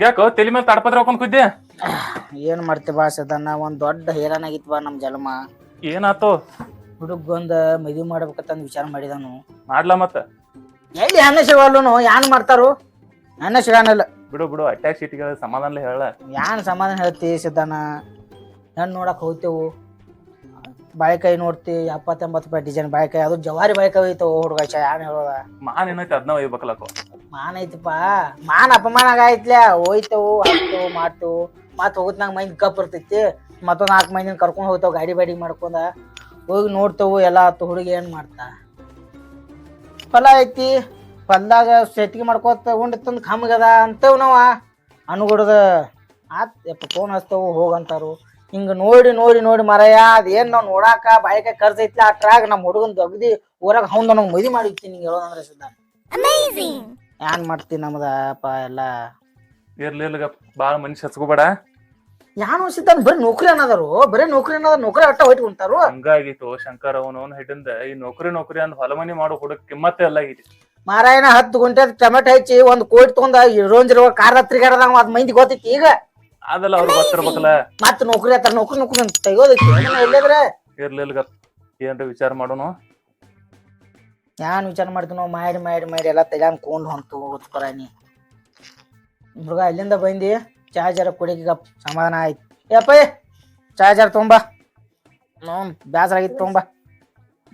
ಹಿಂಗ್ಯಾಕೋ ತಲಿ ಮೇಲೆ ತಡಪದ್ರ ಹಾಕೊಂಡ್ ಕುದ್ದೆ? ಏನ್ ಮಾಡ್ತಿ ಬಾ ಸದನ್ನ ಒಂದ್ ದೊಡ್ಡ ಹೈರಾಣ ಆಗಿತ್ತು ಬಾ ನಮ್ ಜನ್ಮ ಏನಾತು? ಹುಡುಗೊಂದ ಮದುವೆ ಮಾಡ್ಬೇಕಂತ ವಿಚಾರ ಮಾಡಿದನು. ಮಾಡ್ಲಾ ಮತ್ತ? ಎಲ್ಲಿ ಹೆಣ್ಣ ಸಿಗಲ್ಲನು ಯಾನ್ ಮಾಡ್ತಾರು? ಅನ್ನ ಸಿಗಾನಲ್ಲ. ಬಿಡು ಬಿಡು ಅಟ್ಯಾಕ್ ಸೀಟಿಗೆ ಸಮಾಧಾನ ಹೇಳ. ಯಾನ್ ಸಮಾಧಾನ ಹೇಳ್ತಿ ಸಿದ್ಧಾನ ಹೆಣ್ಣು ನೋಡಕ್ ಹೋಗ್ತೇವು. ಬಾಳೆಕಾಯಿ ನೋಡ್ತಿ ಎಪ್ಪತ್ತೆಂಬತ್ತು ರೂಪಾಯಿ ಡಿಸೈನ್ ಬಾಳೆಕಾಯಿ ಅದು ಜವಾರಿ ಬಾಳೆಕಾಯಿ ಹೋಯ್ತು ಹುಡುಗ ಯಾನ್ ಹೇಳೋದ? ಮಾನ್ ಏನೈತೆ ಅದನ್ನ ಒಯ್ಬೇಕಲ್ಲಕೋ. ಮಾನ ಐತಪ್ಪ. ಮಾನ ಅಪಮಾನ ಆಗೈತ್ಲ. ಹೋಯ್ತವು, ಹಾಕ್ತೇವು ಮಾಡ್ತು ಮತ್ ಹೋಗುತ್ನಾಗ ಮೈಂದ್ ಕಪ್ ಇರ್ತೈತಿ. ಮತ್ತೊಂದು ನಾಲ್ಕು ಮೈಂದಿನ ಕರ್ಕೊಂಡು ಹೋಗ್ತಾವ, ಗಾಡಿ ಬಾಡಿ ಮಾಡ್ಕೊಂಡ. ಹೋಗಿ ನೋಡ್ತವು, ಎಲ್ಲ ಆತು ಹುಡುಗಿ ಏನು ಮಾಡ್ತಾ. ಫಲ ಐತಿ. ಹೊಲ್ದಾಗ ಸೆಟ್ಗಿ ಮಾಡ್ಕೋತ ಉಂಡ್ ತಂದ್ ಕಮ್ಗದ ಅಂತೇವ್ ನಾವ. ಅನುಗುಡದ, ಆತ್ ಯಪ್ಪ ಫೋನ್ ಹಚ್ತೇವು, ಹೋಗಂತಾರು. ಹಿಂಗೆ ನೋಡಿ ನೋಡಿ ನೋಡಿ ಮರಯ, ಅದೇನು ನಾವು ನೋಡಾಕ ಬಾಯಿಕ ಖರ್ಚು ಆ ಟ್ರಾಗ್ ನಮ್ಮ ಹುಡುಗನ್ ದೊಗ್ದಿ ಊರಾಗ ಹೌದು ನಮ್ಗೆ ಮದಿ ನಿಂಗೆ ಹೇಳೋದಂದ್ರೆ ಸಿದ್ಧ ಏನ್ ಮಾಡ್ತಿ ನಮ್ದ ಅಪ್ಪ ಎಲ್ಲ? ಇರ್ಲಿ ಇರ್ಲಿಗ ಬಾಳ ಮನುಷ್ಯ ಹಚ್ಕೋಬೇಡ ಯಾನು ಸಿದ್ಧಾನ್ ಬರೀ ನೌಕರಿ ಅನ್ನೋದಾರು ಬರೀ ನೌಕರಿ ಅನ್ನೋದ್ ನೌಕರಿ ಅಟ್ಟ ಹೋಯ್ತು ಕುಂತಾರು. ಹಂಗಾಗಿತ್ತು ಶಂಕರ್ ಅವನವನ್ ಹಿಡಿಂದ ಈ ನೌಕರಿ ನೌಕರಿ ಅಂದ್ ಹೊಲಮನಿ ಮಾಡೋ ಹುಡುಗ ಕಿಮ್ಮತ್ತೆ ಎಲ್ಲ ಆಗೈತಿ ಮಾರಾಯಣ ಹತ್ತು ಗುಂಟೆ ಟೊಮೆಟೊ ಹಚ್ಚಿ ಒಂದ್ ಕೋಟಿ ತಗೊಂಡ ರೋಂಜಿರುವ ಕಾರ್ ಹತ್ರಿಗಾಡದಾಗ ಅದ್ ಮಂದಿ ಗೊತ್ತಿತ್ತು ಈಗ? ಅದಲ್ಲ ಅವ್ರು ಗೊತ್ತಿರ್ಬೇಕಲ್ಲ. ಮತ್ ನೌಕರಿ ಹತ್ತಾರ ನೌಕರಿ ನೌಕರಿ ಅಂತ ತೆಗೋದೈತಿ ಎಲ್ಲದ್ರ ಇರ್ಲಿ ಇರ್ಲಿಗ ಏನ್ರ ವಿಚಾರ ಮಾಡೋನು. ಯಾನ್ ವಿಚಾರ ಮಾಡ್ತೀವಿ ನಾವು ಮಾಡಿ ಮಾಡಿ ಮಾಡಿ ಎಲ್ಲ ತೆಗ್ಯಾನ್ ಕೊಂಡು ಹೊಂತು ನೀ. ಮೃಗ ಇಲ್ಲಿಂದ ಬಂದು? ಚಾರ್ಜರ್ ಜರ ಈಗ ಸಮಾಧಾನ ಆಯ್ತು. ಯಪ್ಪ ಚಾರ್ಜರ್ ಜರ ತೊಂಬ ನೋನ್ ಬ್ಯಾಸರ ಆಗಿತ್ತು ತೊಂಬ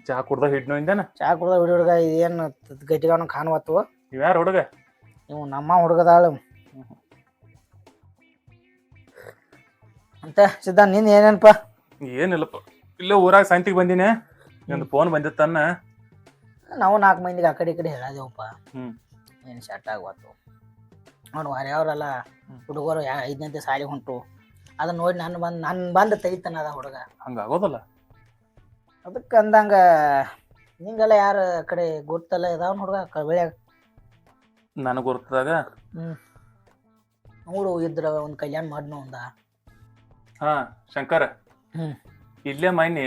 ಚಹಾ ಕುಡ್ದ ಹಿಡ್ನೋ ಇಂದೇನ? ಚಾ ಕುಡ್ದ ಹುಡುಗ ಹುಡುಗ ಏನು ಗಟ್ಟಿಗಾನು ಕಾಣುವತ್ತು ಹುಡುಗ? ಇವು ನಮ್ಮ ಹುಡುಗದಾಳು. ಅಂತ ಸಿದ್ಧ ನಿಂದ ಏನೇನಪ್ಪ? ಏನಿಲ್ಲಪ್ಪ. ಇಲ್ಲೇ ಊರಾಗ ಸಂತಿಗೆ ಬಂದಿನಿ. ನಿಂದು ಫೋನ್ ಬಂದಿತ್ತನ್ನ ನಾವು ನಾಲ್ಕು ಮಂದಿಗೆ ಆ ಕಡೆ ಈ ಕಡೆ ಹೇಳದೇವಪ್ಪ. ಹ್ಮ್. ಏನು ಶರ್ಟ್ ಆಗ್ಬಾರ್ದು. ಅವ್ನು ಯಾವ್ರಲ್ಲ ಹುಡುಗರು ಯಾ ಐದನೇ ಸಾಲಿ ಹೊಂಟು. ಅದನ್ನ ನೋಡಿ ನಾನು ಬಂದು ನಾನು ಬಂದು ತೆಗಿತಾನ ಅದ ಹುಡುಗ. ಹಂಗಾಗೋದಲ್ಲ? ಅದಕ್ಕೆ ಅಂದಂಗ ನಿಂಗೆಲ್ಲ ಯಾರ ಕಡೆ ಗೊತ್ತಲ್ಲ ಇದಾವನ್ ಹುಡುಗ ಕಳ್ಯಾಗ ನನಗೆ ಗುರ್ತದಾಗ ಹ್ಞೂ ನೋಡು ಇದ್ರ ಒಂದು ಕಲ್ಯಾಣ ಮಾಡ್ನು ಒಂದ ಹಾ ಶಂಕರ. ಹ್ಮ್. ಇಲ್ಲೇ ಮೈನಿ.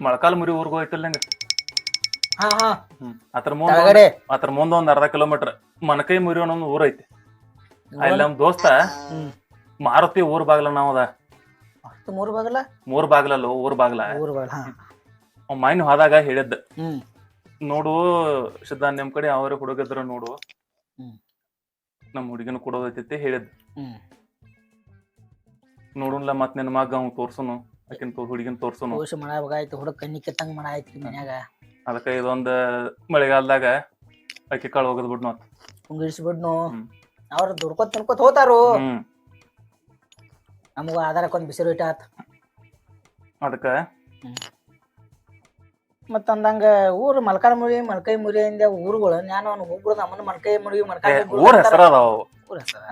ಮೊಳಕಾಲ್ ಮುರಿ ಊರಿಗೆ ಹೋಯ್ತಿಲ್ಲ ನಂಗೆ. ಹಾಂ ಹಾಂ. ಹ್ಮ್. ಅದ್ರ ಮುಂದ ಅದ್ರ ಮುಂದ ಒಂದ್ ಅರ್ಧ ಕಿಲೋಮೀಟರ್ ಮನಕೈ ಮುರಿ ಅನ್ನೋ ಒಂದ್ ಊರ್ ಐತಿ. ಅಲ್ಲಿ ನಮ್ ದೋಸ್ತ ಹ್ಮ್. ಮಾರುತಿ ಊರ್ ಬಾಗ್ಲ ನಾವದ ಅಷ್ಟು ಮೂರು ಬಾಗಲ? ಮೂರ್ ಬಾಗ್ಲಲ್ಲ ಊರ್ ಬಾಗ್ಲ. ಹಾಂ. ಮೈನ್ ಹೋದಾಗ ಹೇಳಿದ್ದ. ನೋಡು ಸಿದ್ಧ ನಿಮ್ ಕಡೆ ಅವ್ರ ಹುಡುಗದ್ರ ನೋಡು. ಹ್ಮ್. ನಮ್ ಹುಡುಗಿನ ಕೊಡೋದೈತಿ ಹೇಳಿದ್. ನೋಡುನ್ಲ ಮತ್ ನಿನ್ ಮಗ ಅವ್ನ್ ತೋರ್ಸುನು ಆಕಿನ್ ತೋ ಹುಡುಗಿನ ತೋರ್ಸುನು. ಮಳ ಹುಡುಗ ಕಣ್ಣಿ ಕೆತ್ತಂಗ್ ಮಳ ಆಯ್ತು ಮನ್ಯಾಗ. ಅದಕ್ಕ ಇದೊಂದ್ ಮಳೆಗಾಲದಾಗ ಅಕ್ಕಿ ಕಾಳು ಹೋಗದ್ ಬಿಡ್ ಮತ್ ಕುಂಗಿರಿಸ್ಬಿಡ್ನು ಹ್ಮ್. ಅವ್ರು ದುಡ್ಕೋತ್ ತಿನ್ಕೋತ ಹೋತಾರು. ಹ್ಮ್. ನಮಗ ಆಧಾರಕ್ಕೊಂದ್ ಬಿಸಿರು ಇಟ್ಟ ಆತ. ಅದಕ್ಕ ಮತ್ತ ಅಂದಂಗ ಊರು ಮಲ್ಕಾಲ್ ಮುರಿ ಮಲ್ಕೈ ಮುರಿ ಅಂದ ಊರುಗಳು ನಾನು ಅವ್ನು ಹೋಗ್ಬಿಡುದು ಅಮ್ಮನ ಮಲ್ಕೈ ಮುರಿ ಮಲ್ಕಾಯಿ ಊರ ಹೆಸರ ಅದಾವ ಊರ ಹೆಸರ?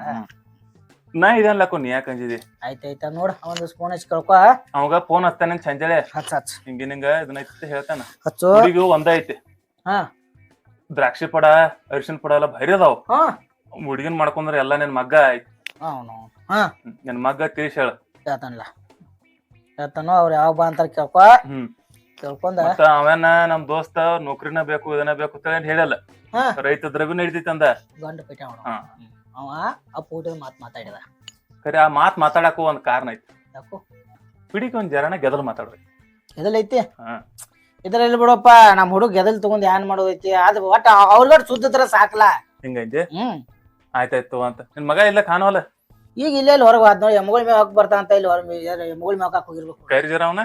ನಾ ಇದನ್ಲಕ್ಕ ನೀ ಯಾಕೆ ಅಂಜಿದಿ ಆಯ್ತಾಯ್ತ ನೋಡ ಒಂದು ಫೋನ್ ಹಚ್ಚಿ ಕಳ್ಕೊ ಅವಾಗ ಫೋನ್ ಹಚ್ತಾನೆ ಚಂಜಳೆ ಹಚ್ಚ ಹಚ್ಚ. ಹಿಂಗ ನಿಂಗ ಇದನ್ನ ಐತಿ ಹೇಳ್ತಾನ. ಹಚ್ಚು. ಹುಡುಗಿಗೂ ಒಂದ ಐತಿ. ಹಾ. ದ್ರಾಕ್ಷಿ ಪಡ ಅರಿಶಿನ ಪಡ ಎಲ್ಲ ಭೈರಿ ಅದಾವ. ಹಾ. ಹುಡುಗಿನ ಮಾಡ್ಕೊಂಡ್ರ ಎಲ್ಲ ನಿನ್ ಮಗ್ಗ ಐತಿ ಅವನು ಹಾ. ನಿನ್ ಮಗ್ಗ ತಿಳಿಸ್ ಹೇಳ. ಹೇಳ್ತಾನಲ್ಲ. ಹೇಳ್ತಾನೋ ಅವ್ರ ಯಾವ ಬಾ ಅಂತ ಕೇಳ್ಕೊ. ಹ್ಮ್. ಕೇಳ್ಕೊಂಡ? ಮತ್ತ ಅವನ ನಮ್ ದೋಸ್ತ ನೌಕರಿನ ಬೇಕು ಇದನ್ನ ಬೇಕು ಅಂತ ಹೇಳಲ್ಲ. ಹಾ. ರೈತ ದ್ರವ್ಯ ನಡಿತೈತಿ ಅಂದ. ಗಂಡ ಪೇಟೆ ಅವನು. ಹಾ. ಅವ ಅಪ್ಪ ಊಟದ ಮಾತು ಮಾತಾಡಿದ. ಖರೆ ಆ ಮಾತ್ ಮಾತಾಡಕ್ಕೂ ಒಂದ್ ಕಾರಣ ಐತಿ. ಯಾಕೋ? ಒಂದ್ ಜರಣ ಗೆದಲ್ ಮಾತಾಡ್ರಿ. ಎದಲೈತಿ ಹಾ. ಇದ್ರಲ್ಲಿ ಬಿಡಪ್ಪ ನಮ್ ಹುಡುಗ ಗೆದಲ್ ತಗೊಂಡ್ ಏನ್ ಮಾಡೋದೈತಿ ಅದ್ ಒಟ್ಟ ಅವ್ರಗಟ್ ಸುದ್ದತ್ರ ಸಾಕ್ಲ? ಹಿಂಗೈತಿ? ಹ್ಮ್. ಆಯ್ತಾಯ್ತು ಅಂತ. ನಿನ್ ಮಗ ಇಲ್ಲ ಕಾಣೋಲ್ಲ? ಈಗ ಇಲ್ಲೇ ಇಲ್ಲಿ ಹೊರಗೆ ಹೋದ್ ನೋಡಿ ಎಮ್ಗಳ ಮೇಲೆ ಹಾಕಿ ಬರ್ತಾ ಅಂತ ಇಲ್ಲಿ ಹೊರ ಮೇಲೆ ಮೇವ್ ಹಾಕಿ ಹೋಗಿರ್ಬೇಕು. ಕರಿ ಜರ ಅವನ?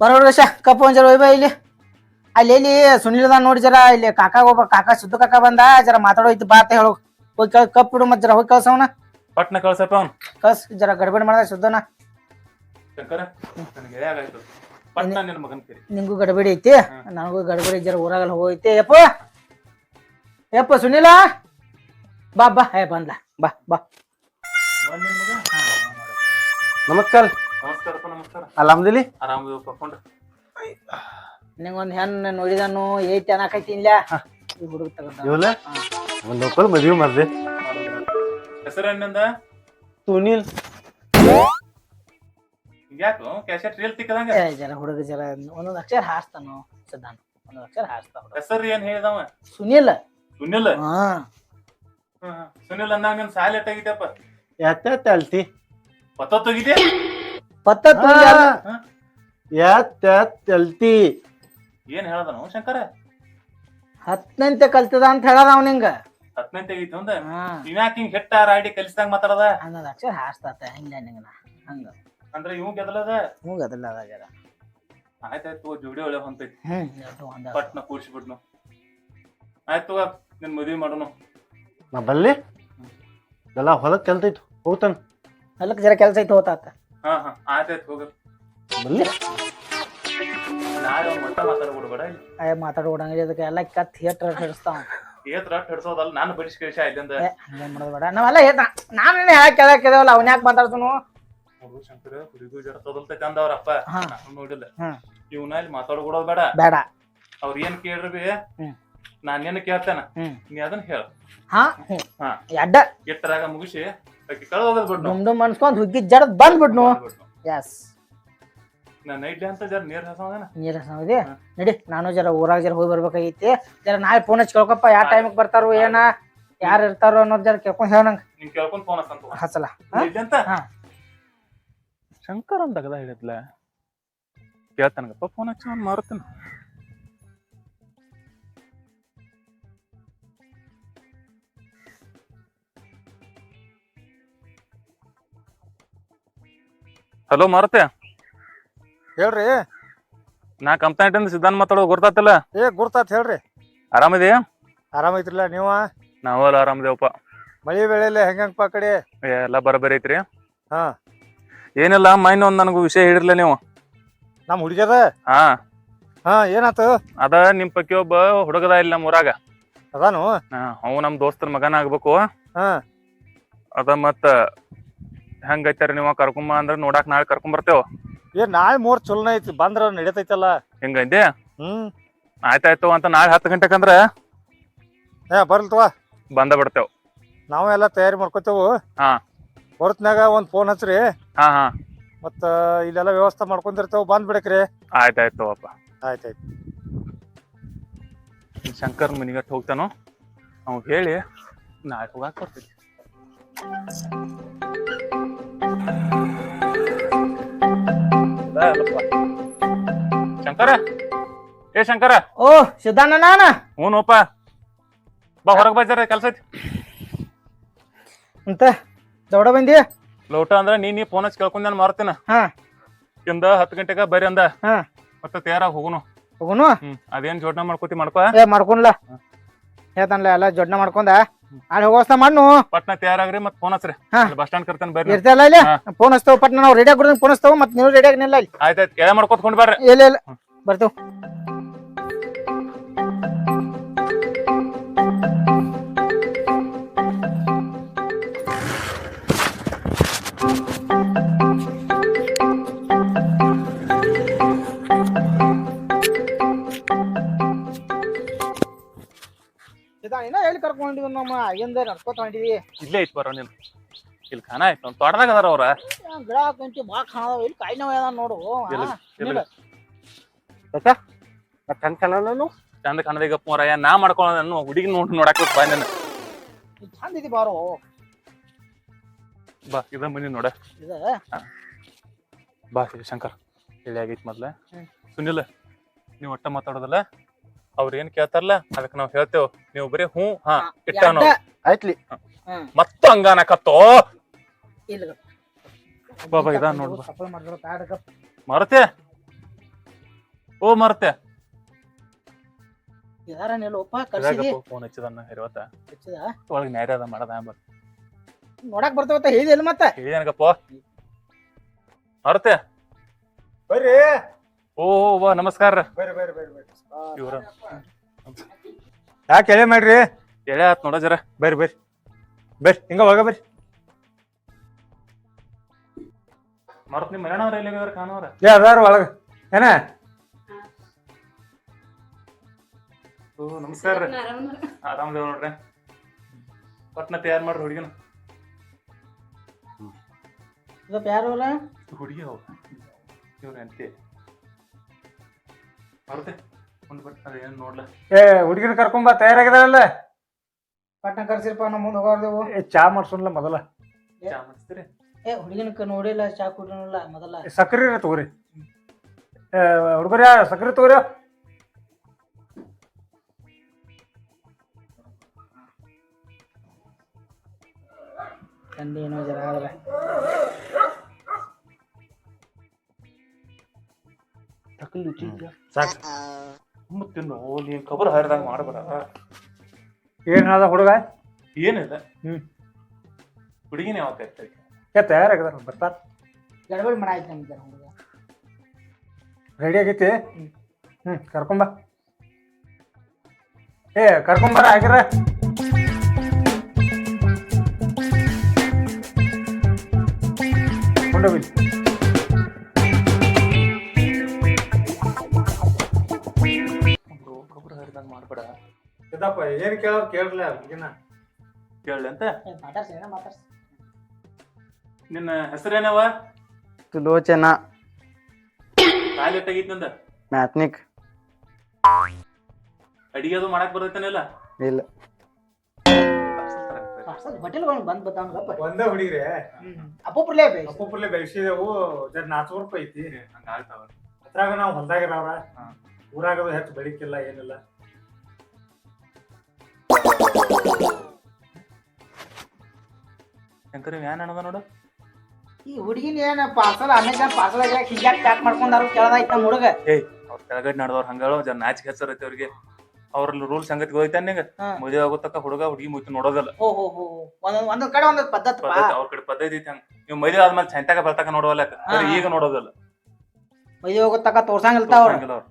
ಬರೋಡ್ಗ ಶ ಕಪ್ಪ ಒಂದ್ ಜರ ಒಯ್ಬ ಇಲ್ಲಿ. ಅಲ್ಲಿ ಸುನಿಲ್ ಸುನಿಲ್ದ ನೋಡಿ ಜರ ಇಲ್ಲಿ ಕಾಕ ಒಬ್ಬ ಕಾಕ ಸುದ್ದು ಕಾಕ ಬಂದ ಜರ ಮಾತಾಡೋಯ್ತು ಬಾ ಅಂತ ಹೇಳು. ಹೋಗಿ ಕಳ್ ಕಪ್ ಬಿಡು ಮತ್ ಜರ ಹೋಗಿ ಕಳ್ಸವನ. ಪಟ್ನ ಕಳ್ಸಪ್ಪ ಅವ್ನ. ಕಳ್ಸ್ ಜರ ಗಡ್ಬಡಿ ಮಾಡ್ದ ಸುದ್ದನ ಶಂಕರ ನನಗೆ ಹೇಗಾಯ್ತು ಪಟ್ನ ನಿನ್ ಮಗನ್ ಕರಿ. ನಿಂಗೂ ಗಡ್ಬಡಿ ಐತಿ? ನನಗೂ ಗಡ್ಬಡಿ ಜರ ಊರಾಗಲ್ಲ ಹೋಗೈತಿ. ಯಪ್ಪ! ಯಪ್ಪ ಸುನಿಲ! ಬಾ ಬಾ ಹೇ ಬಂದ್ಲ. ಬಾ ಬಾ. ನಮಸ್ಕಾರ. ನಮಸ್ಕಾರಪ್ಪ ನಮಸ್ಕಾರ. ಆರಾಮದಿಲಿ? ಆರಾಮ ನಿಂಗೊಂದ್ ಹೆಣ್ಣು ನೋಡಿದನು ಏಟ್ ಅನ್ನಕೈತಿ ಇಲ್ಲ? ಈ ಹುಡುಗ ತಗೋ ಇವಲ್ಲ ಲೋಕಲ್ ಮದ್ವಿ ಮಾಡ್ದೆ. ಹೆಸರು ಏನಂದ ಸುನಿಲ್ ಯಾಕೋ ಕ್ಯಾಶೆಟ್ ರೀಲ್ ತಿಕ್ಕದಂಗ ಏ ಜರ ಹುಡುಗ ಜರ ಒಂದೊಂದ್ ಅಕ್ಷರ ಹಾಸ್ತಾನು ಸದ್ದಾನ ಒಂದೊಂದ್ ಅಕ್ಷರ ಹಾಸ್ತಾ ಹುಡುಗ. ಹೆಸರು ಏನ್ ಹೇಳಿದವ? ಸುನಿಲ್. ಸುನಿಲ್? ಹಾ. ಸುನಿಲ್ ಅಂದಾಗ ನಿನ್ ಸಾಲ ಎಟ್ಟಾಗಿದ್ಯಪ್ಪ ಎತ್ತ ಅಲ್ತಿ. ಹೊತ್ತೊತ್ತೋಗಿದೆ ಪತ್ತ ಎತ್ತ ಅಲ್ತಿ. ಏನ್ ಹೇಳದನು ಶಂಕರ? ಹತ್ತನಂತೆ ಕಲ್ತದ ಅಂತ ಹೇಳದ ಅವ್ ನಿಂಗ. ಹತ್ತನೇ ತೆಗಿತು ಅಂದ ಹಾ. ಇವ್ಯಾಕ ಹಿಂಗ್ ಹೆಟ್ಟ ರಾಡಿ ಕಲಿಸ್ದಂಗ ಮಾತಾಡದ? ಅನ್ನೋದ್ ಅಕ್ಷರ ಹಾಸ್ತಾತ ಹಿಂಗ ಹಂಗ. ಅಂದ್ರೆ ಇವ್ ಗೆದಲದ ಹ್ಞೂ ಅದಲ್ಲ ಅದಾಗ್ಯಾರ ಆಯ್ತಾಯ್ತು ಜೋಡಿ ಒಳ್ಳೆ ಹೊಂತೈತಿ ಎರಡು ಒಂದ ಪಟ್ನ ಕೂಡ್ಸಿಬಿಡ್ನು ಆಯ್ತು ನಿನ್ ಮದ್ವಿ ಮಾಡೋನು. ನಾ ಬಲ್ಲಿ ಎಲ್ಲ ಹೊಲಕ್ ಕೆಲ್ತೈತು ಹೋಗ್ತಾನ. ಹೊಲಕ್ಕೆ ಜರ ಕೆಲಸ ಐತಿ ಹೋತಾತ ಹಾ ಹಾ ಆಯ್ತಾಯ್ತು ಹೋಗ. ಬಲ್ಲಿ ನಾಳೆ ಮಟ್ಟ ಮಾತಾಡ್ಬಿಡ್ಬೇಡ ಅಯ್ಯ ಮಾತಾಡ್ಬಿಡಂಗ ಅದಕ್ಕೆ ಎಲ್ಲ ಕತ್ ಹೇಟ್ರ ಹಿಡಿಸ್ತಾವ. ಏತ್ ರಟ್ ಹಿಡ್ಸೋದಲ್ಲ ನಾನು ಬಡಿಸ್ ಕಳಿಸ ಇಲ್ಲಿಂದ ಬೇಡ. ನಾವೆಲ್ಲ ಹೇಟ ನಾನು ಹೇಳಕ್ ಕೇಳಕ್ ಇದಾವಲ್ಲ ಅವ್ನ ಯಾಕೆ ಮಾತಾಡ್ತಾನು? ಹುಡುಗ ಶಂಕರ ಹುಡುಗು ಜರ ತೊದಲ್ತೈತೆ ಅಂದವ್ರಪ್ಪ ಹಾ. ನಾನು ನೋಡಿಲ್ಲ. ಇವನ ಇಲ್ಲಿ ಮಾತಾಡ್ಬಿಡೋದ್ ಬೇಡ. ಬೇಡ. ಅವ್ರ ಏನ್ ಕೇಳ್ರಿ ಬಿ ಹ್ಮ್. ನಾನ್ ಏನ್ ಕೇಳ್ತೇನ? ನೀ ಅದನ್ನ ಹೇಳ. ಹಾ ಹಾ. ಎಡ್ಡ. ಎಟ್ಟರಾಗ ಮುಗಿಸಿ ಆಕಿ ಕಳ್ದ ಬಿಡ್ನು. ದುಮ್ ಅನ್ಸ್ಕೊಂಡ್ ಹುಗ್ಗಿ ಜಡದ್ ಬಂದ್ಬಿಡ್ನು. ಎಸ್ ನಾನು ನೈಟ್ಲಿ ಅಂತ ಜರ ನೀರ್ ಹಸೋದನ ನೀರ ಸಮದಿ ನಡಿ ನಾನು ಜರ ಊರಾಗ ಜರ ಹೋಗಿ ಬರ್ಬೇಕಾಗೈತಿ. ಜರ ನಾಳೆ ಫೋನ್ ಹಚ್ಚಿ ಕೇಳ್ಕೊಪ್ಪ ಯಾವ ಟೈಮಿಗೆ ಬರ್ತಾರೋ ಏನ ಯಾರು ಇರ್ತಾರೋ ಅನ್ನೋದು ಜರ ಕೇಳ್ಕೊಂಡ್ ಹೇಳ ನಂಗೆ. ಕೇಳ್ಕೊಂಡ್ ಫೋನ್ ಹಚ್ಚಂತ ಹಚ್ಚಲ ಹಾ? ಇಲ್ಲಿ ಅಂತ. ಶಂಕರ್ ಅಂತ ಅಗದ ಹೇಳಿದ್ಲ ಕೇಳ್ತಾನಗಪ್ಪ ಫೋನ್ ಹಚ್ಚಿ ನಾನು ಮಾರುತ್ತೇನೆ. ಹಲೋ ಮಾರುತೆ ಹೇಳ್ರಿ. ನಾ ಕಂಪ್ಲೇಂಟ್ ಸಿದ್ಧಾಂತ ಮಾತಾಡೋದು ಗುರ್ತಾತಲ್ಲ ಏ ಗುರ್ತಾತ್ ಹೇಳ್ರಿ. ಆರಾಮಿದೆಯಾ ಆರಾಮೈತ್ರಲ್ಲ ನೀವ? ನಾವು ಎಲ್ಲ ಆರಾಮದೇವಪ್ಪ. ಮಳಿ ಬೆಳೆಯಲ್ಲಿ ಹೆಂಗಂಗಪ್ಪ ಆ ಕಡೆ? ಎಲ್ಲ ಬರಬರಿ ಐತ್ರಿ. ಹಾ. ಏನಿಲ್ಲ ಮೈನ್ ಒಂದ್ ನನಗೂ ವಿಷಯ ಹೇಳಿರ್ಲ ನೀವು. ನಮ್ಮ ಹುಡುಗದ ಹಾ. ಹಾ ಏನಾತ? ಅದ ನಿಮ್ ಪಕ್ಕಿ ಒಬ್ಬ ಹುಡುಗದ ಇಲ್ಲಿ ನಮ್ಮ ಊರಾಗ. ಅದಾನು? ಹಾ ಅವ್ ನಮ್ ದೋಸ್ತರ ಮಗನ ಆಗ್ಬೇಕು. ಹಾ. ಅದ ಮತ್ತ ಹೆಂಗೈತಾರ ನೀವ ಕರ್ಕೊಂಬ ಅಂದ್ರ ನೋಡಾಕ್ ನಾಳೆ ಕರ್ಕೊಂಡ್ ಬರ್ತೇವ ಏ ನಾಳೆ ಮೂರ್ ಚಲೋ ಐತಿ ಬಂದ್ರ ನಡೀತೈತಲ್ಲ. ಹಿಂಗೈತಿ ಹ್ಮ್. ಆಯ್ತಾಯ್ತು ಅಂತ ನಾಳೆ ಹತ್ತು ಗಂಟೆಗೆ ಅಂದ್ರ? ಏ ಬರ್ಲ್ ತವ ಬಂದ ಬಿಡ್ತೇವ್. ನಾವು ಎಲ್ಲ ತಯಾರಿ ಮಾಡ್ಕೋತೇವು. ಹಾ. ಹೊರತ್ನಾಗ ಒಂದ್ ಫೋನ್ ಹಚ್ರಿ. ಹಾ ಹಾ. ಮತ್ತ ಇಲ್ಲೆಲ್ಲ ವ್ಯವಸ್ಥೆ ಮಾಡ್ಕೊಂಡಿರ್ತೇವ್ ಬಂದ್ ಬಿಡಕ್ರಿ. ಆಯ್ತಾಯ್ತು ಅಪ್ಪ. ಆಯ್ತಾಯ್ತು. ಶಂಕರ್ ಮನಿಗಟ್ ಹೋಗ್ತಾನೋ? ಅವ್ ಹೇಳಿ ನಾಳೆ ಹೋಗಾಕ್ ಶಂಕರ? ಏ ಶಂಕರ? ಓ ಸಿದ್ಧಾನ ನಾನ? ಹ್ಞೂನಪ್ಪ ಬಾ ಹೊರಗೆ ಬಜ್ಜಾರ ಕೆಲಸ ಐತಿ. ಅಂತ ದೌಡ ಬಂದಿ? ಲೋಟ ಅಂದ್ರೆ ನೀ ನೀ ಫೋನ್ ಹಚ್ಚಿ ಕೇಳ್ಕೊಂಡ್ ನಾನು ಮಾರ್ತೀನ. ಹಾ. ಇಂದ ಹತ್ತು ಗಂಟೆಗ ಬರ್ರಿ ಅಂದ. ಹಾ. ಮತ್ತೆ ತಯಾರಾಗಿ ಹೋಗುನು. ಹೋಗುನು? ಹ್ಮ್ ಅದೇನ್ ಜೋಡ್ನ ಮಾಡ್ಕೋತಿ ಮಾಡ್ಕೋ. ಏ ಮಾಡ್ಕೊಂಡ್ಲ ಹೇಳ್ತಾನಲ್ಲ ಎಲ್ಲ ಜೋಡ್ನ ಮಾಡ್ಕೊಂಡ? ಅಲ್ಲಿ ಹೋಗೋಸ್ತ ಮಣ್ಣು ಪಟ್ನ ತಯಾರಾಗ್ರಿ ಮತ್ ಫೋನ್ ಹಚ್ರಿ. ಹಾ. ಬಸ್ ಸ್ಟಾಂಡ್ ಕರ್ತಾನೆ ಬರ್ರಿ ಇರ್ತಲ್ಲ ಇಲ್ಲಿ? ಹಾ. ಫೋನ್ ಹಚ್ತಾವ ಪಟ್ನ ನಾವು ರೆಡಿ ಆಗ್ಬಿಡ್ತೀನಿ ಫೋನ್ ಹಚ್ತಾವ ಮತ್ತೆ ನೀವು ರೆಡಿ ಆಗಿನಿಲ್ಲ ಇಲ್ಲಿ. ಆಯ್ತಾಯ್ತು ಎಳೆ ಮಾಡ್ಕೋತ್ಕೊಂಡ್ ಬರ್ರಿ. ಇಲ್ಲ ಇಲ್ಲ ಬರ್ತೀವಿ. ಇನ್ನ ಎಲ್ಲಿ ಕರ್ಕೊಂಡಿದ್ವಿ ನಮ್ಮ ಆಗಿಂದ ನಡ್ಕೋತ ಇಲ್ಲೇ ಐತ್ ಬರೋ ನೀನು. ಇಲ್ಲಿ ಖಾನ ಆಯ್ತು ನಮ್ ತೋಟದಾಗ ಅದಾರ ಅವ್ರ. ಗಿಡ ಕುಂಚಿ ಬಾ ಕಾಣದ ಇಲ್ಲಿ ಕಾಯಿ ನೋವು ಅದ ನೋಡು. ಎಲ್ಲಿ? ಎಲ್ಲಿ? ಹಂಗ್ ಕಾಣಲ್ಲ ಚಂದ ಕಾಣದ ಮೋರ ನಾ ಮಾಡ್ಕೊಳ್ಳೋದನ್ನು ಹುಡುಗಿ ನೋಡಿ ನೋಡಕ್ ಬಾ ನೀನು. ಇದು ಚಂದ ಇದಿ ಬಾರೋ. ಬಾ ಇದ ಮನಿ ನೋಡ. ಇದ? ಬಾ ಇದು ಶಂಕರ್. ಹೇಳಿ ಆಗೈತಿ ಮೊದ್ಲ. ಹ್ಮ್. ಸುನಿಲ್ ನೀವು ಒಟ್ಟ ಮಾತಾಡೋದಲ್ಲ? ಅವ್ರ ಏನ್ ಕೇಳ್ತಾರಲ್ಲ? ಅದಕ್ಕೆ ನಾವ್ ಹೇಳ್ತೇವ್ ನೀವು ಬರೀ ಹ್ಞೂ ಹಾ ಇಟ್ಟ. ಆಯ್ತ್ಲಿ. ಮತ್ತ ಹಂಗಾನಕತ್ತೋ ಇಲ್ಲ ಬಾಬಾ ಇದ ನೋಡ್ ಮರತೆ ಓ ಮರತೆ ಕಳ್ಸಿದಿ ಫೋನ್ ಹಚ್ಚಿದನ್ನ ಹಿರವತ್ತ ಹಚ್ಚಿದ ಒಳಗೆ ನ್ಯಾಯ ಅದ ಮಾಡದ ಬರ್ ನೋಡಕ್ ಬರ್ತಾವತ್ತ ಹೇಳಿದಿಲ್ಲ ಮತ್ತೆ? ಏನಕಪ್ಪ ಮರತೆ ಬರ್ರಿ. ಓ ಓ, ಬಾ ನಮಸ್ಕಾರ. ಬರ್ರಿ ಬರ್ರಿ ಬರ್ರಿ ಬರ್ರಿ. ಇವ್ರ. ಯಾಕೆ ಎಳೆ ಮಾಡ್ರಿ? ಎಳೆ ಆತ್ ನೋಡ ಜರ. ಬರ್ರಿ ಬರ್ರಿ. ಬರ್ರಿ ಹಿಂಗ ಒಳಗ ಬರ್ರಿ. ಮರತ್ ನಿಮ್ ಮನೆಯವ್ರ ಎಲ್ಲಿ ಕಾಣವ್ರ ಏ ಅದಾರ ಒಳಗ. ಏನ? ಓ ನಮಸ್ಕಾರ ರೀ. ಆರಾಮದೇವ್ ನೋಡ್ರಿ. ಪಟ್ನ ತಯಾರು ಮಾಡ್ರಿ ಹುಡುಗಿನ? ಇದಪ್ಪ ಯಾರು ಅವ್ರ? ಹುಡುಗಿ ಅವ ಇವ್ರ ಅಂತೆ ಮರತೆ. ಒಂದು ಬಟ್ ಅದೇನು ನೋಡ್ಲ? ಏ ಹುಡುಗಿನ ಕರ್ಕೊಂಬ ತಯಾರಾಗಿದಾರಲ್ಲ? ಪಟ್ನ ಕರ್ಸಿರಪ್ಪ ನಮ್ಮ ಮುಂದೆ ಹೋಗಾರ್ದೇವು ಏ ಚಾ ಮಾಡ್ಸೋಣ ಮೊದಲ? ಚಾ ಮಾಡಿಸ್ತೀರಿ? ಏ ಹುಡುಗಿನ ನೋಡಿಲ್ಲ ಚಾ ಕುಡಿಲ್ಲ ಮೊದಲ. ಸಕ್ರಿ ತಗೋರಿ. ಹುಡುಗರ ಸಕ್ರಿ ತಗೋರಿ. ತಂದೆ ಏನೋ ಜರ ಆದ್ರೆ ಸಾಕು. ತಿನ್ನು ನೀನ್ ಕಬರ್ ಹರಿದಂಗ ಮಾಡಬೇಡ. ಏನ್ ಹೇಳ್ದ ಹುಡುಗ? ಏನಿಲ್ಲ ಹ್ಮ್. ಹುಡುಗಿನ ಯಾವ ಏ ತಯಾರಾಗದ? ಬರ್ತಾರ ಗಡಬಡಿ ಮನ ಆಯ್ತು ನಮ್ಗೆ ಹುಡುಗ. ರೆಡಿ ಆಗೈತಿ? ಹ್ಮ್. ಕರ್ಕೊಂಬ ಏ ಕರ್ಕೊಂಬರ ಆಗಿರ ಕೊಂಡೋಗಿ ಮಾಡಬೇಡ ಸಿದ್ದಪ್ಪ ಏನ್ ಕೇಳೋ ಕೇಳಲ್ಲ ಹುಡುಗಿನ. ಕೇಳಲಿ ಅಂತ? ಮಾತಾಡ್ಸಿ ಏನೋ ಮಾತಾಡ್ಸಿ. ನಿನ್ನ ಹೆಸರೇನವ ಸುಲೋಚನ. ಕಾಲ್ ನಂದ? ಮ್ಯಾಥ್ನಿಕ್. ಅಡಿಗೆ ಅದು ಮಾಡಕ್ ಬರ್ತೈತೇನಿಲ್ಲ ಇಲ್ಲ? ಹೋಟೆಲ್ ಬಂದ್ ಒಂದೇ ಹುಡುಗ್ರಿ. ಅಪ್ಪುಪ್ರಲೇ ಬೇಕು ಅಪ್ಪುಪುರ್ಲೆ ಬೆಳೆಸಿದೆವು ಜರ ನಾಲ್ಕು ರೂಪಾಯಿ ಐತಿ. ಹಂಗ ಆಗ್ತಾವ ಅದ್ರಾಗ ನಾವು ಹೊಲ್ದಾಗಿರವ್ರ ಹಾ. ಊರಾಗದು ಹೆಚ್ಚು ಬೆಳಿಕಿಲ್ಲ ಏನಿಲ್ಲ. ಶಂಕರ್ ಏನ್ ಅಣದ ನೋಡು? ಈ ಹುಡುಗಿನ ಏನ ಪಾರ್ಸಲ್ ಅಮೆಜಾನ್ ಪಾರ್ಸಲ್ ಹಿಂಗ್ಯಾಕ್ ಪ್ಯಾಕ್ ಮಾಡ್ಕೊಂಡಾರು ಕೇಳದಾಯ್ತು ನಮ್ಮ ಹುಡುಗ. ಏ ಅವ್ರ ಕೆಳಗಡೆ ನಡೆದವ್ರ ಹಂಗಾಳು ನಾಚ್ ನಾಚಿಕೆ ಹೆಸರೈತಿ ಅವ್ರಿಗೆ. ಅವ್ರಲ್ಲಿ ರೂಲ್ ಸಂಗತಿ ಹೋಯ್ತಾನ ನಿಂಗ. ಮದುವೆ ಮದುವೆ ಆಗೋತಕ್ಕ ಹುಡುಗ ಹುಡುಗಿ ಮುಯ್ತು ನೋಡೋದಲ್ಲ. ಓ ಹೋ ಹೋ ಒಂದೊಂದ್ ಒಂದೊಂದ್ ಕಡೆ ಒಂದೊಂದ್ ಪದ್ಧತಿ ಪದ್ಧತಿ ಅವ್ರ ಕಡೆ ಪದ್ಧತಿ ಐತಿ ಹಂಗ. ನೀವು ಮದುವೆ ಆದ್ಮೇಲೆ ಚಂತಾಗ ಬರ್ತಾಕ ನೋಡವಲ್ಲ ಹಾ. ಈಗ ನೋಡೋದಲ್ಲ. ಮದುವೆ ಹೋಗೋತಕ ತೋರ್ಸಂಗಿಲ್ತ ಅವ್ರು. ಹಂಗಿಲ್ಲ ಅವ್ರು.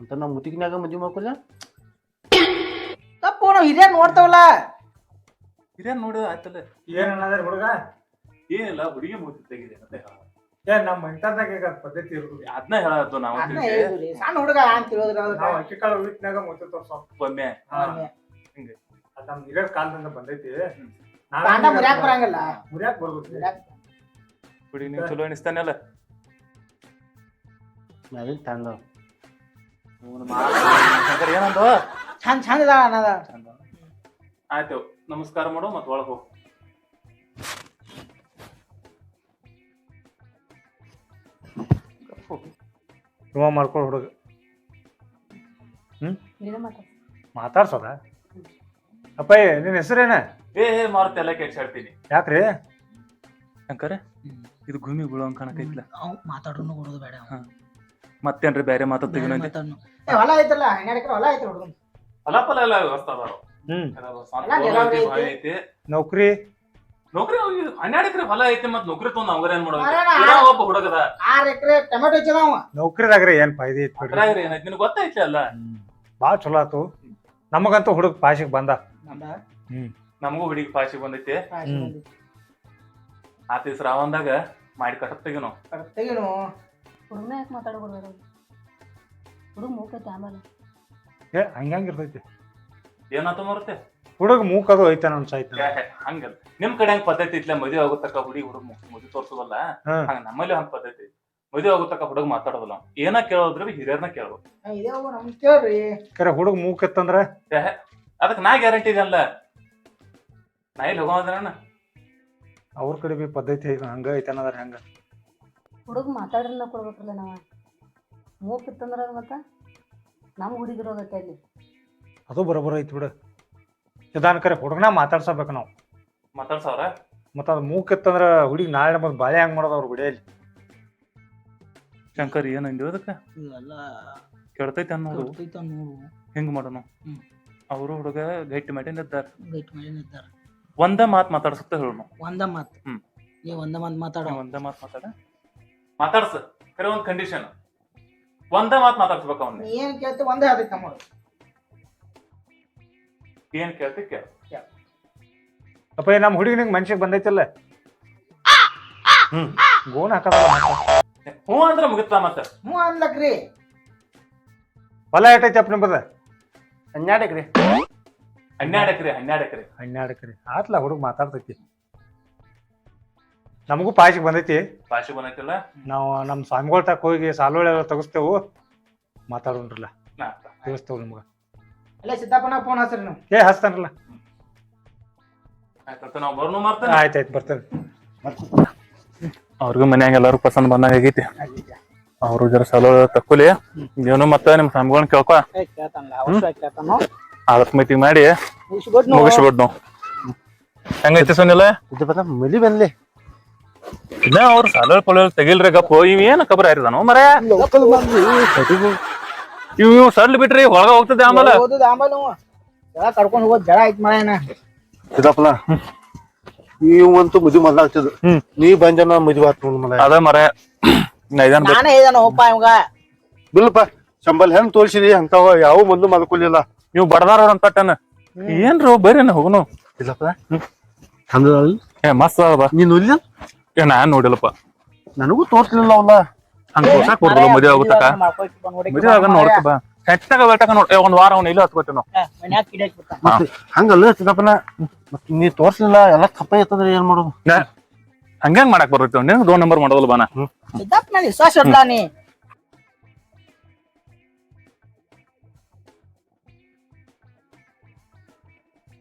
ಅಂತ ನಾವು ಮುದುಕಿನಾಗ ಮದುವೆ ಮಾಡ್ಕೊಳ್ಳ ತಪ್ಪು ನಾವು ಹಿರಿಯರ್ ನೋಡ್ತಾವಲ್ಲ. ಇದೇನ್ ನೋಡಿ ಆಯ್ತಲ್ಲ? ಏನ್ ಅನ್ನೋದ್ರ ಹುಡುಗ? ಏನಿಲ್ಲ ಹುಡುಗಿ ಮುಗಿದು ತೆಗಿದೆ ಅಂತೆ ಏನ್ ನಮ್ಮ ಮಂಟರ್ದಾಗ ಈಗ ಪದ್ಧತಿ ಇರೋದು? ಅದನ್ನ ಹೇಳದ್ದು ನಾವು ಹೇಳಿದ್ರಿ ಸಣ್ಣ ಹುಡುಗ ಅಂತ ಹೇಳಿದ್ರ ನಾವು ಅಕ್ಕಿ ಕಾಳು ಉಳಿತ್ನಾಗ ಮುಚ್ಚ ತೋರ್ಸೋ ಒಮ್ಮೆ. ಅದ್ ನಮ್ ಹಿರಿಯರ್ ಕಾಲದಿಂದ ಬಂದೈತಿ. ಕಾಂಡ ಮುರಿಯಾಕ್ ಬರಂಗಿಲ್ಲ. ಮುರಿಯಾಕ್ ಬರ್ಬೇಕು ಹುಡುಗಿ ನೀವು ಚಲೋ ಅನಿಸ್ತಾನಲ್ಲ ತಂದ ಶಂಕರ್ ಏನಂದ? ಚಂದ ಚಂದ ಅನ್ನದ ಆಯ್ತು. ನಮಸ್ಕಾರ ಮಾಡು ಮತ್ತೆ ಒಳಗೆ ಹೋಗು. ಇವ ಮಾಡ್ಕೊಳ್ ಹುಡುಗ. ಹ್ಮ್? ಮಾತಾಡ್ಸೋದ? ಅಪ್ಪಯ್ಯ ನಿನ್ನ ಹೆಸರೇನ? ಏ ಏ ಮಾರುತಿ ಎಲ್ಲ ಕೆಡ್ಸಿ ಹೇಳ್ತೀನಿ ಯಾಕ್ರಿ? ಶಂಕರ ಇದು ಗುಮಿ ಬೀಳೋ ಕಾಣಕೈತ್ಲ ಅವ್ ಮಾತಾಡೋನು ಕೊಡೋದು ಬೇಡ ಅವ. ಮತ್ತೇನ್ರಿ ಬೇರೆ ಮಾತಾಡ್ತೀವಿ ಹೊಲ ಐತಲ್ಲ ಹನ್ನೆರಡು ಎಕರೆ ಹೊಲ ಐತೆ ಹುಡುಗನ್. ಹೊಲ ಫಲ ಎಲ್ಲ ವ್ಯವಸ್ಥೆ ಅದಾವ. ಹ್ಮ್. ಐತಿ, ನೌಕರಿ. ನೌಕರಿ ಅವ್ನಿಗೆ ಹನ್ನೆರಡು ಎಕರೆ ಹೊಲ ಐತಿ ಮತ್ ನೌಕರಿ ತಗೊಂಡ್ ಅವ್ರ ಏನ್ ಮಾಡೋದು? ಒಬ್ಬ ಹುಡುಗದ. ಆರ್ ಎಕರೆ ಟೊಮೆಟೊ ಹಚ್ಚದ ಅವ. ನೌಕರಿದಾಗ್ರಿ ಏನ್ ಫಾಯ್ದೆ ಐತಿ ಬಿಡ್ರಿ. ಅದ್ರಾಗ್ರಿ ಏನೈತಿ ನಿನಗ್ ಗೊತ್ತೈತಿ ಅಲ್ಲ? ಭಾಳ ಚಲೋ ಆತು. ನಮಗಂತೂ ಹುಡುಗ ಪಾಶಿಗೆ ಬಂದ. ನಮ್ದ? ನಮಗೂ ಹುಡುಗಿ ಪಾಶಿ ಬಂದೈತಿ. ಕಾಶಿ ಹ್ಮ್. ಬಂದಿತ್ತು. ಆ ದಿವ್ಸ ರಾವಂದಾಗ ಮಾಡಿ ಕಟ್ಟ ತೆಗಿ ನಾವು ಕರೆಕ್ಟ್ ತೆಗೀನು. ಹುಡುಗನ ಯಾಕೆ ಮಾತಾಡ್ಕೊಡ್ಬೇಕು ಹುಡುಗ ಮೂಕೈತಿ ಆಮೇಲೆ. ಏ ಹಂಗಂಗಿರ್ತೈತಿ ಇರ್ತೈತಿ. ಏನಾತ ಮರುತ್ತೆ ಹುಡುಗ ಮೂಕದು ಐತೆ ಅನ್ಸಾಯ್ತ ಹಂಗ ನಿಮ್ ಕಡೆ ಹಂಗ ಪದ್ಧತಿ ಇತ್ತಲ್ಲ ಮದುವೆ ಆಗುತ್ತಕ್ಕ ಹುಡುಗಿ ಹುಡುಗ ಮದುವೆ ತೋರ್ಸೋದಲ್ಲ. ಹಂಗ ನಮ್ಮಲ್ಲಿ ಹಂಗ ಪದ್ಧತಿ ಐತಿ. ಮದುವೆ ಆಗುತ್ತಕ್ಕ ಹುಡುಗ ಮಾತಾಡೋದಲ್ಲ. ಏನ ಕೇಳೋದ್ರ ಹಿರಿಯರ್ನ ಕೇಳ್ಬೇಕು ಹಾ, ಇದೇ ಅವು ನಮ್ಗ್ ಕೇಳ್ರಿ. ಕರೆ ಹುಡುಗ ಮೂಕತ್ತಂದ್ರ ಅದಕ್ಕೆ ನಾ ಗ್ಯಾರಂಟಿ ಇದೆ ಅಲ್ಲ? ನಾ ಇಲ್ಲಿ ಹೋಗೋದ್ರಣ್ಣ ಅವ್ರ ಕಡೆ ಬಿ ಪದ್ಧತಿ ಐತೆ ಹಂಗ ಐತೆ ಅನ್ನೋದ್ರ ಹೆಂಗ. ಹುಡುಗ ಮಾತಾಡ್ರನ್ನ ಕೊಡ್ಬೇಕಲ್ಲ ನಾವ. ಮೂಕ್ ಇತ್ತಂದ್ರ ಮತ್ತ? ನಮ್ಮ ಹುಡುಗಿರೋಗತ್ತೆ ಅಲ್ಲಿ. ಅದು ಬರೋಬರ ಐತಿ ಬಿಡು. ಇದಾನ ಕರೆ ಹುಡುಗನ ಮಾತಾಡ್ಸಬೇಕು ನಾವು. ಮಾತಾಡ್ಸವ್ರ? ಮತ್ತ ಅದು ಮೂಕತ್ತಂದ್ರ ಹುಡುಗಿ ನಾಳೆ ಮತ್ತೆ ಬಾಳೆ ಹಂಗೆ ಮಾಡೋದು ಅವ್ರ ಗುಡಿಯಲ್ಲಿ. ಶಂಕರ್ ಏನು ಅಂದಿವ ಅದಕ್ಕೆ? ಎಲ್ಲ ಕೆಡ್ತೈತೆ ಅನ್ನೋದು. ನೋಡು ಹೆಂಗ್ ಮಾಡೋಣ ಹ್ಮ್. ಅವರು ಹುಡುಗ ಗೈಟ್ ಮಾಡಿ ನಿದ್ದಾರ ಗೈಟ್ ಮಾಡಿ ನಿಂತಾರ ಒಂದೇ ಮಾತ್ ಮಾತಾಡ್ಸುತ್ತ ಹೇಳೋಣ ಒಂದ ಮಾತ್. ಹ್ಮ್. ನೀ ಒಂದ ಮಾತ್ ಮಾತಾಡೋ. ಒಂದೇ ಮಾತ್ ಮಾತಾಡ. ಮಾತಾಡ್ಸ. ಕರೆ ಒಂದ್ ಕಂಡೀಷನ್ ಒಂದೇ ಮಾತ್ ಮಾತಾಡ್ಸ್ಬೇಕು ಅವನ್ನ. ಏನು ಕೇಳ್ತಿ ಒಂದೇ ಅದಕ್ಕೆ ನಮ್ಮ. ಏನ್ ಕೇಳ್ತಿ ಕೇಳ. ಅಪ್ಪ ನಮ್ಮ ಹುಡುಗಿನಿಗೆ ಮನ್ಸಿಗೆ ಬಂದೈತಲ್ಲ? ಹ್ಮ್. ಗೋಣ ಹಾಕದಲ್ಲ ಮತ್ತೆ. ಹ್ಞೂ ಅಂದ್ರ ಮುಗಿತಾ ಮತ್ತ? ಹ್ಞೂ ಅನ್ಲಕ್ರಿ ಹೊಲ ಎಟ್ಟೈತಿ ಅಪ್ಪ ನಿಂಬದ? ಹನ್ನೆರಡು ಹನ್ನೆರಡಕ್ರಿ ಹನ್ನೆರಡು ಎಕರೆ ಹನ್ನೆರಡು ಎಕರೆ ಹನ್ನೆರಡು ಎಕರೆ ಆತ್ಲ ಹುಡುಗ ಮಾತಾಡ್ತೈತಿ. ನಮಗೂ ಪಾಶಿಗೆ ಬಂದೈತಿ. ಭಾಷೆ ಬಂದೈತಿಲ್ಲ? ನಾವು ನಮ್ಮ ಸ್ವಾಮಿಗಳ ತಕ್ಕ ಹೋಗಿ ಸಾಲುಳೆ ತಗಸ್ತೇವು ತೆಗಿಸ್ತೇವು. ಮಾತಾಡೋಣ್ರಲ್ಲ. ನಾ ತಿಳಿಸ್ತೇವು ನಿಮ್ಗೆ. ಅಲ್ಲೇ ಸಿದ್ದಪ್ಪನ ಫೋನ್ ಹಚ್ರಿ ನೀವು. ಏ ಹಚ್ತಾನಲ್ಲ. ನಾವು ಬರ್ನು ಮಾಡ್ತೇನೆ. ಆಯ್ತಾಯ್ತು ಬರ್ತೇನೆ. ಅವ್ರಿಗೂ ಮನ್ಯಾಗ ಎಲ್ಲಾರು ಪಸಂದ್ ಬಂದಂಗ ಆಗೈತಿ. ಅವ್ರು ಜರ ಸಲೋ ತಕ್ಕೊಲಿ. ಏನು ಮತ್ತೆ ನಿಮ್ ಸ್ವಾಮಿಗಳನ್ನ ಕೇಳ್ಕೊ. ಏ, ಮೈತಿ ಮಾಡಿ. ಮುಗಿಸ್ಬಿಡ್ ನಾವು ಹೆಂಗೈತಿ ಸುನಿಲ್ಲ ಇದು ಬರ ಮಲಿ ಬಂದ್ಲಿ. ಇನ್ನ ಅವ್ರು ಸಾಲ ಪೊಲ ತೆಗಿಲ್ರಿ ಗಪ್ಪ. ಇವ್ ಏನ್ ಕಬ್ರ ಮರ? ಲೋಕಲ್ ಮಂದಿ ಕಡಿಮೆ ಇವ್ ಇವ್ ಸಡ್ಲ್ ಬಿಟ್ರಿ ಒಳಗ ಹೋಗ್ತದೆ ಆಮೇಲೆ. ಓದುದು ಆಮೇಲೆ ಜಳ ಕರ್ಕೊಂಡು ಹೋಗೋದು ಜಳ ಐತ್ ಮಳೆನ ಇದಪ್ಪಲ ನೀವಂತೂ ಮದುವೆ ಮೊದ್ಲಾಗ್ತಿದ್ ಹ್ಮ್. ನೀ ಬಂಜನ ಮದುವೆ ಆತ್ ನೋಡ್ ಮಲ ಅದ ಮರ. ನಾನೇ ಹೋಪ್ಪ ಇವಾಗ. ಬಿಲ್ಲಪ್ಪ ಶಂಬಲ್ ಹೆಂಗ್ ತೋರ್ಸಿದಿ ಅಂತಾವ ಯಾವ ಮೊದ್ಲು ಮಲ್ಕೊಲಿಲ್ಲ. ನೀವು ಬಡದಾರ ಅಂತ ಏನ್ರಿ ಬರ್ರಿ ಹೋಗುನು. ಇಲ್ಲಪ್ಪ ಚಂದ ಏ ಮಸ್ತ್ ಅದ ನೀನ್ ಏ ನಾನ್ ನೋಡಿಲ್ಲಪ್ಪ. ನನಗೂ ತೋರ್ಸ್ಲಿಲ್ಲ ಅವಲ್ಲ ಹಂಗ ತೋರ್ಸಾಕ್ ಕೊಡ್ಬೋದು ಮದುವೆ ಆಗುತ್ತಕ ಮದುವೆ ಆಗ ನೋಡ್ಕ ಬಾ. ಹೆಚ್ಚಾಗ ಬೆಟ್ಟಕ ನೋಡ್ ಒಂದ್ ವಾರ ಅವ್ನ ಇಲ್ಲ ಹತ್ಕೊತೀವಿ ನಾವು ಹಂಗಲ್ಲ ಸಿದ್ದಪ್ಪನ ಮತ್ ನೀ ತೋರ್ಸ್ಲಿಲ್ಲ ಎಲ್ಲ ತಪ್ಪ ಐತಂದ್ರೆ ಏನ್ ಮಾಡೋದು? ಹಂಗ್ಯಾಂಗ್ ಮಾಡಕ್ ಬರ್ತೈತಿ ನಿನಗ್ ದೋ ನಂಬರ್ ಮಾಡೋದಲ್ಲ ಬಾನ. ಸಿದ್ದಪ್ಪ ವಿಶ್ವಾಸ ಇಡ್ಲಾ ನೀ?